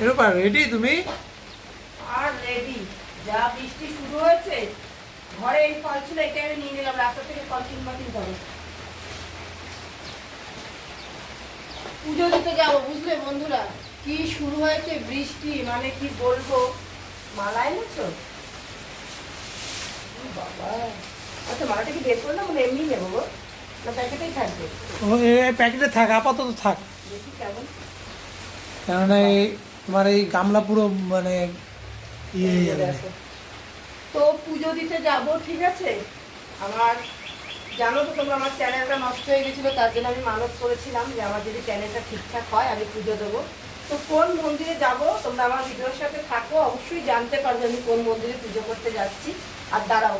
এরকম রেডি তুমি? আর রেডি যা বৃষ্টি শুরু হয়েছে ঘরে এই ফল ছিল এটা আমি নিয়ে নিলাম রাস্তা থেকে ফল কিনবা কিনতে হবে। পুজো দিতে যাব বুঝলে বন্ধুরা? কি শুরু হয়েছে বৃষ্টি মানে কি বলব? মালা এনেছো? বাবা। আচ্ছা মালাটা কি বের করলাম মানে এমনি নেব গো? না প্যাকেটেই থাকবে? ও, প্যাকেটে থাক আপাতত থাক। দেখি কেমন। কেননা এই তোমার এই গামলা পুরো মানে ইয়ে হয়ে যাবে। তো পুজো দিতে যাব, ঠিক আছে? আমার, জানো তো তোমরা, আমার চ্যানেলটা নষ্ট হয়ে গেছিল, তার জন্য আমি মানত করেছিলাম যে আমার যদি চ্যানেলটা ঠিকঠাক হয়, আমি পুজো দেবো। তো কোন মন্দিরে যাব, তোমরা আমার ভিডিওর সাথে থাকো, অবশ্যই জানতে পারবে আমি কোন মন্দিরে পুজো করতে যাচ্ছি। আর দাঁড়াও,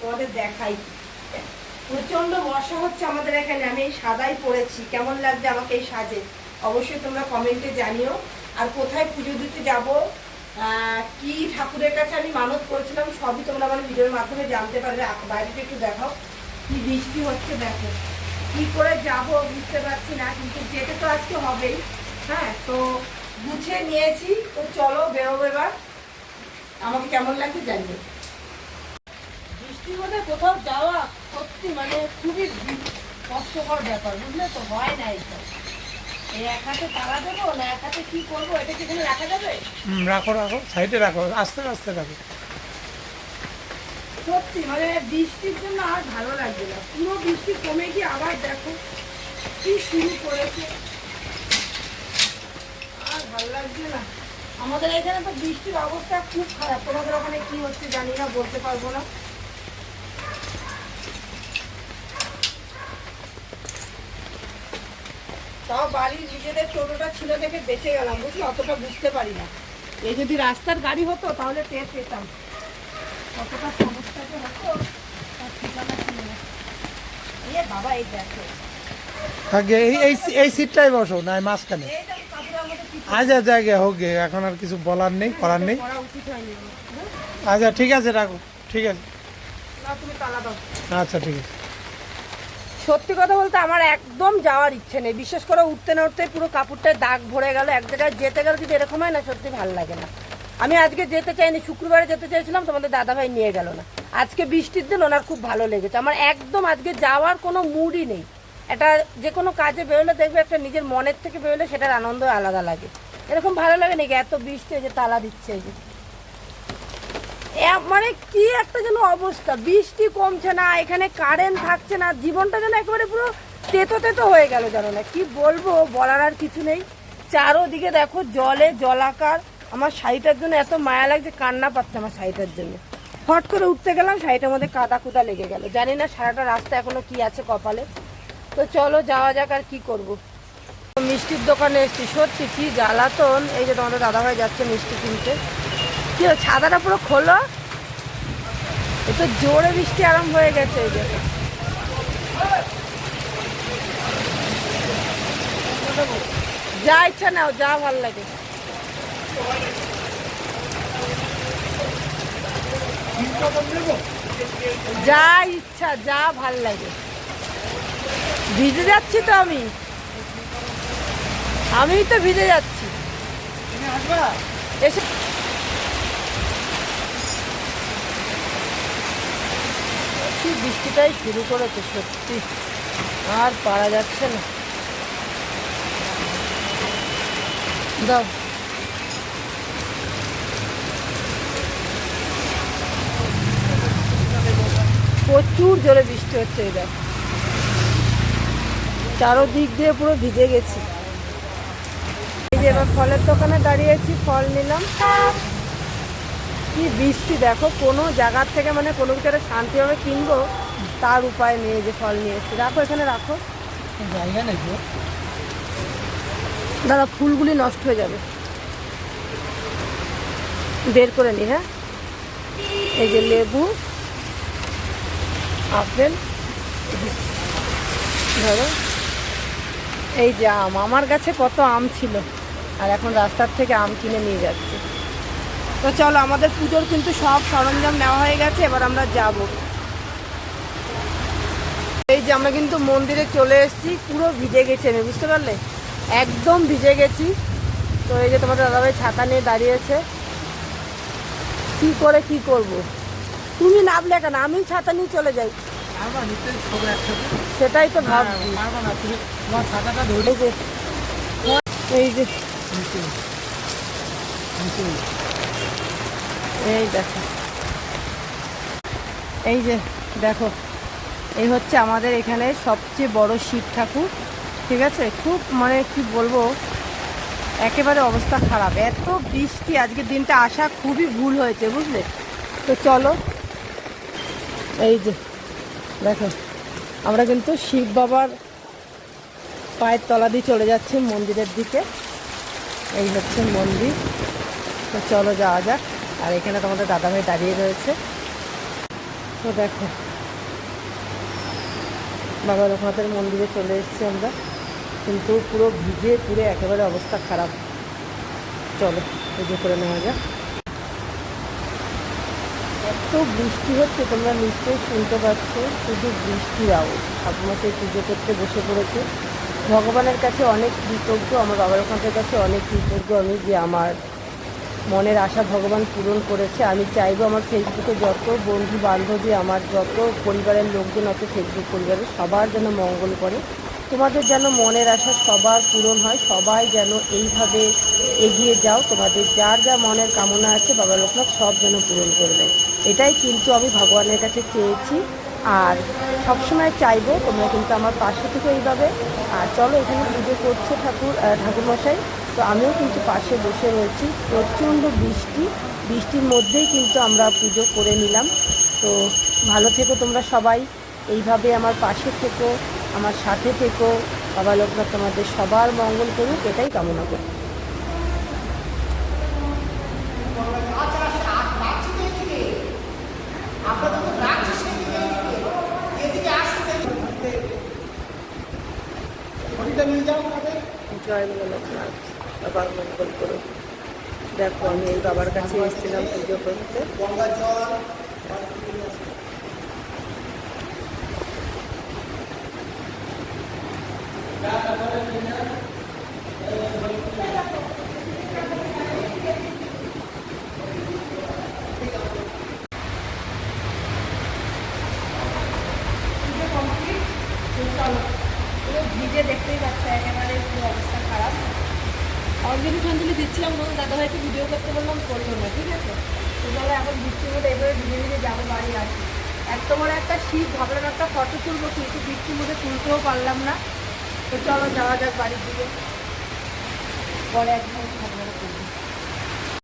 তোমাদের দেখাই। প্রচণ্ড বর্ষা হচ্ছে আমাদের এখানে, আমি এই সাদাই পড়েছি। কেমন লাগছে আমাকে এই সাজে? অবশ্যই তোমরা কমেন্টে জানিও। আর কোথায় পুজো দিতে যাব কি ঠাকুরের কাছে আমি মানত করেছিলাম, সবই তোমরা আমার ভিডিওর মাধ্যমে জানতে পারবে। বাইরেটা একটু দেখাও, কি বৃষ্টি হচ্ছে, দেখো। কি করে যাব বুঝতে পারছি না, কিন্তু যেতে তো আজকে হবেই। হ্যাঁ তো গুছিয়ে নিয়েছি, তো চলো বেরোবো এবার। আমাকে কেমন লাগছে জানবে? বৃষ্টির মধ্যে কোথাও যাওয়া সত্যি মানে খুবই কষ্টকর ব্যাপার, বুঝলে তো? হয় না এটা হুম, রাখো রাখো। সাইডে রাখো আস্তে আস্তে রাখো। সত্যি মানে বৃষ্টির জন্য আর ভালো লাগছে না। পুরো বৃষ্টি কমে গিয়ে আবার দেখো কি শুরু করেছে। আর ভালো লাগছে না। আমাদের এখানে তো বৃষ্টির অবস্থা খুব খারাপ। তোমাদের ওখানে কি হচ্ছে জানি না বলতে পারব না। তাও বাড়ির নিজেদের টোটোটা ছিল দেখে বেঁচে গেলাম বুঝলি? অতটা বুঝতে পারি না। এই যদি রাস্তার গাড়ি হতো তাহলে টের পেতাম। কতটা সমস্যা যে হতো তার ঠিকানা ছিল না। এ বাবা এই দেখো। আগে এই সিটটাই বসো না মাঝখানে। আচ্ছা জায়গা হোক গে, এখন আর কিছু বলার নেই করার নেই? আচ্ছা ঠিক আছে রাখো। ঠিক আছে। আচ্ছা ঠিক আছে। সত্যি কথা বলতে আমার একদম যাওয়ার ইচ্ছে নেই। বিশেষ করে উঠতে না উঠতে পুরো কাপড়টায় দাগ ভরে গেল, এক জায়গায় যেতে গেলে যদি এরকম হয় না, সত্যি ভালো লাগে না। আমি আজকে যেতে চাইনি, শুক্রবারে যেতে চাইছিলাম, তোমাদের দাদাভাই নিয়ে গেল না। আজকে বৃষ্টির দিন ওনার খুব ভালো লেগেছে। আমার একদম আজকে যাওয়ার কোনো মুডই নেই। এটা যে কোনো কাজে বেরোলে দেখবে একটা নিজের মনের থেকে বেরোলে সেটার আনন্দ আলাদা লাগে। এরকম ভালো লাগে নাকি এত বৃষ্টি যে তালা দিচ্ছে যে। মানে কি একটা যেন অবস্থা? বৃষ্টি কমছে না, এখানে কারেন্ট থাকছে না, জীবনটা যেন একেবারে পুরো তেতো তেতো হয়ে গেল জানো না। কি বলব, বলার আর কিছু নেই। চারোদিকে দেখো জলে জলাকার। আমার শাড়িটার জন্য এত মায়া লাগছে, কান্না পাচ্ছে আমার শাড়িটার জন্য। হট করে উঠতে গেলাম, শাড়িটার মধ্যে কাদা কুদা লেগে গেল। জানি না সারাটা রাস্তা এখনও কি আছে কপালে। তো চলো যাওয়া যাক আর কি করব। মিষ্টির দোকানে এসছি। সত্যি কি জ্বালাতন। এই যে তোমাদের দাদাভাই যাচ্ছে মিষ্টি কিনতে। কি ছাতাটা পুরো খোলো? এ তো জোরে বৃষ্টি আরম্ভ হয়ে গেছে যা। ইচ্ছা নাও, যা ভালো লাগে। যা ইচ্ছা, যা ভালো লাগে। ভিজে যাচ্ছি তো আমি। আমি তো ভিজে যাচ্ছি। এসে। কি বৃষ্টিটাই শুরু করেছে, সত্যি। আর পারা যাচ্ছে না। দাও। প্রচুর জোরে বৃষ্টি হচ্ছে এই দেখ। চারোদিক দিয়ে পুরো ভিজে গেছি। এই যে এবার ফলের দোকানে দাঁড়িয়েছি ফল নিলাম। কি বৃষ্টি দেখো কোনো জায়গার থেকে মানে কোনো কিছু একটা শান্তিভাবে কিনবো তার উপায় নেই যে ফল নিয়ে এসেছি। রাখো এখানে রাখো। জায়গা নেই দাদা ফুলগুলি নষ্ট হয়ে যাবে। বের করে নি হ্যাঁ? এই যে লেবু আপেল ধরো। এই যে আম আমার কাছে কত আম ছিল আর এখন রাস্তার থেকে আম কিনে নিয়ে যাচ্ছি। তো চলো আমাদের পুজোর কিন্তু সব সরঞ্জাম নেওয়া হয়ে গেছে এবার আমরা যাব। এই যে আমরা কিন্তু মন্দিরে চলে এসেছি পুরো ভিজে গেছি আমি বুঝতে পারলে? একদম ভিজে গেছি। তো এই যে তোমাদের দাদাভাই ছাতা নিয়ে দাঁড়িয়েছে কি করে কি করব? তুমি নামলে কেন? আমি ছাতা নিয়ে চলে যাই। সেটাই তো ভাবছি তোমার ছাতাটা ধরে। এই যে এই দেখো। এই যে, দেখো। এই হচ্ছে আমাদের এখানে সবচেয়ে বড় শিব ঠাকুর, ঠিক আছে? খুব মানে কি বলব, একেবারে অবস্থা খারাপ। এত বৃষ্টি, আজকের দিনটা আসা খুবই ভুল হয়েছে, বুঝলে? তো চলো, এই যে, দেখো। আমরা কিন্তু শিব বাবার পায়ের তলা দিয়ে চলে যাচ্ছি মন্দিরের দিকে। এই হচ্ছে মন্দির। তো চলো যাওয়া যাক। আর এখানে তোমাদের দাদাভাই দাঁড়িয়ে রয়েছে। তো দেখো, বাবা লোকনাথের মন্দিরে চলে এসেছি আমরা। কিন্তু পুরো ভিজে, পুরো একেবারে অবস্থা খারাপ। চলো, পুজো করে নেওয়া যাক। এত বৃষ্টি হচ্ছে, তোমরা নিশ্চয়ই শুনতে পাচ্ছ, শুধু বৃষ্টির আওয়াজ। ঠাকুমাকে পুজো করতে বসে পড়েছে। ভগবানের কাছে অনেক কৃতজ্ঞ, আমার বাবা লোকনাথের কাছে অনেক কৃতজ্ঞ আমি যে আমার মনের আশা ভগবান পূরণ করেছে। আমি চাইব আমার ফেসবুকে যত বন্ধু বান্ধবী আমার যত পরিবারের লোকজন আছে ফেসবুক পরিবারের সবার যেন মঙ্গল করে। তোমাদের যেন মনের আশা সবার পূরণ হয়, সবাই যেন এইভাবে এগিয়ে যাও। তোমাদের যার যা মনের কামনা আছে, বাবা লোকনাথ সব যেন পূরণ করবে এটাই কিন্তু আমি ভগবানের কাছে চেয়েছি। আর সবসময় চাইব তোমরা কিন্তু আমার পাশে থেকে এইভাবে। আর চলো এখানে পুজো করছে ঠাকুর ঠাকুরমশাই। তো আমিও কিন্তু পাশে বসে রয়েছি। প্রচণ্ড বৃষ্টি। বৃষ্টির মধ্যেই কিন্তু আমরা পুজো করে নিলাম। তো ভালো থেকো তোমরা সবাই। এইভাবে আমার পাশে থেকো, আমার সাথে থেকো। বাবা লোকনাথ তোমাদের সবার মঙ্গল করুক, এটাই কামনা করি। জয় বাবা লোকনাথ। সবার মঙ্গল করো। দেখো আমি এই বাবার কাছে এসেছিলাম পুজো করতে। গঙ্গা জল ভিজে দেখতেই পাচ্ছে একেবারে পুরো অবস্থা খারাপ অঞ্জলি ফঞ্জলি দিচ্ছিলাম বলুন দাদাভাইকে ভিডিও করতে বললাম করল না, ঠিক আছে? তো এখন বৃষ্টির মধ্যে এবারে ভিজে ভিজে যাব বাড়ি আসি এত বড় একটা শীত, ভাবলাম একটা ফটো তুলবো কিন্তু বৃষ্টির মধ্যে তুলতেও পারলাম না। তো চলো যাওয়া যাক বাড়ির দিকে। পরে একদম খাব